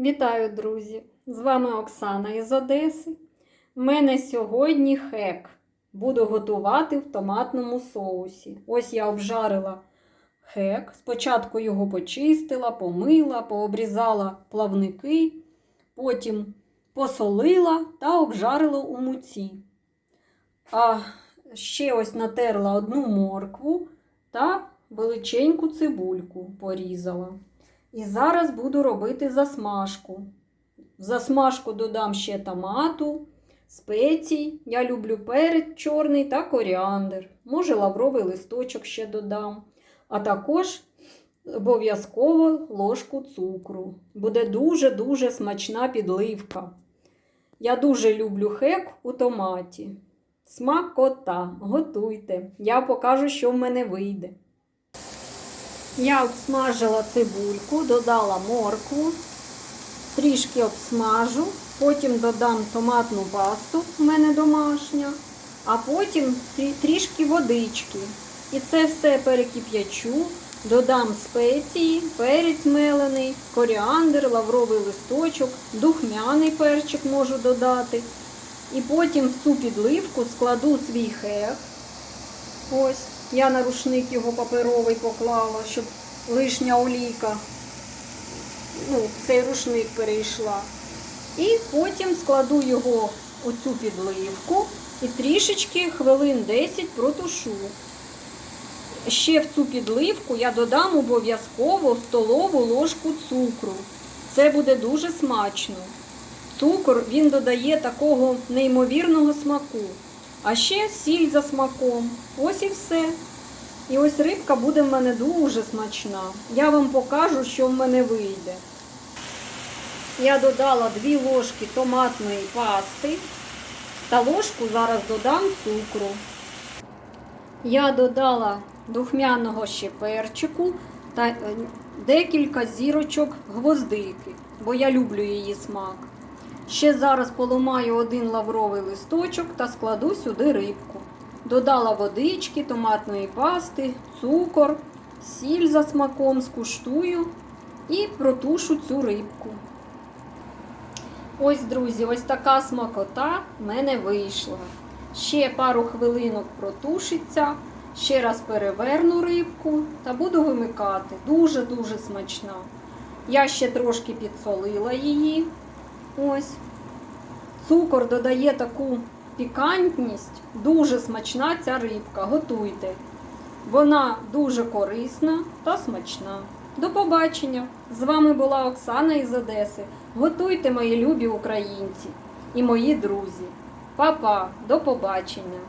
Вітаю, друзі! З вами Оксана із Одеси. У мене сьогодні хек. Буду готувати в томатному соусі. Ось я обжарила хек. Спочатку його почистила, помила, пообрізала плавники, потім посолила та обжарила у муці. А ще ось натерла одну моркву та величеньку цибульку порізала. І зараз буду робити засмажку. В засмажку додам ще томату, спецій. Я люблю перець чорний та коріандр. Може, лавровий листочок ще додам. А також обов'язково ложку цукру. Буде дуже-дуже смачна підливка. Я дуже люблю хек у томаті. Смакота, готуйте. Я покажу, що в мене вийде. Я обсмажила цибульку, додала моркву, трішки обсмажу, потім додам томатну пасту, в мене домашня, а потім трішки водички. І це все перекип'ячу, додам спеції, перець мелений, коріандр, лавровий листочок, духмяний перчик можу додати. І потім в цю підливку складу свій хек. Ось, я на рушник його паперовий поклала, щоб лишня олійка ну, цей рушник перейшла. І потім складу його у цю підливку і трішечки хвилин 10 протушу. Ще в цю підливку я додам обов'язково столову ложку цукру. Це буде дуже смачно. Цукор він додає такого неймовірного смаку. А ще сіль за смаком. Ось і все. І ось рибка буде в мене дуже смачна. Я вам покажу, що в мене вийде. Я додала 2 ложки томатної пасти та ложку зараз додам цукру. Я додала духмяного ще перчику та е, декілька зірочок гвоздики, бо я люблю її смак. Ще зараз поламаю один лавровий листочок та складу сюди рибку. Додала водички, томатної пасти, цукор, сіль за смаком скуштую і протушу цю рибку. Ось, друзі, ось така смакота в мене вийшла. Ще пару хвилинок протушиться, ще раз переверну рибку та буду вимикати. Дуже-дуже смачна. Я ще трошки підсолила її. Ось. Цукор додає таку пікантність, дуже смачна ця рибка. Готуйте. Вона дуже корисна та смачна. До побачення! З вами була Оксана із Одеси. Готуйте, мої любі українці і мої друзі. Па-па, до побачення!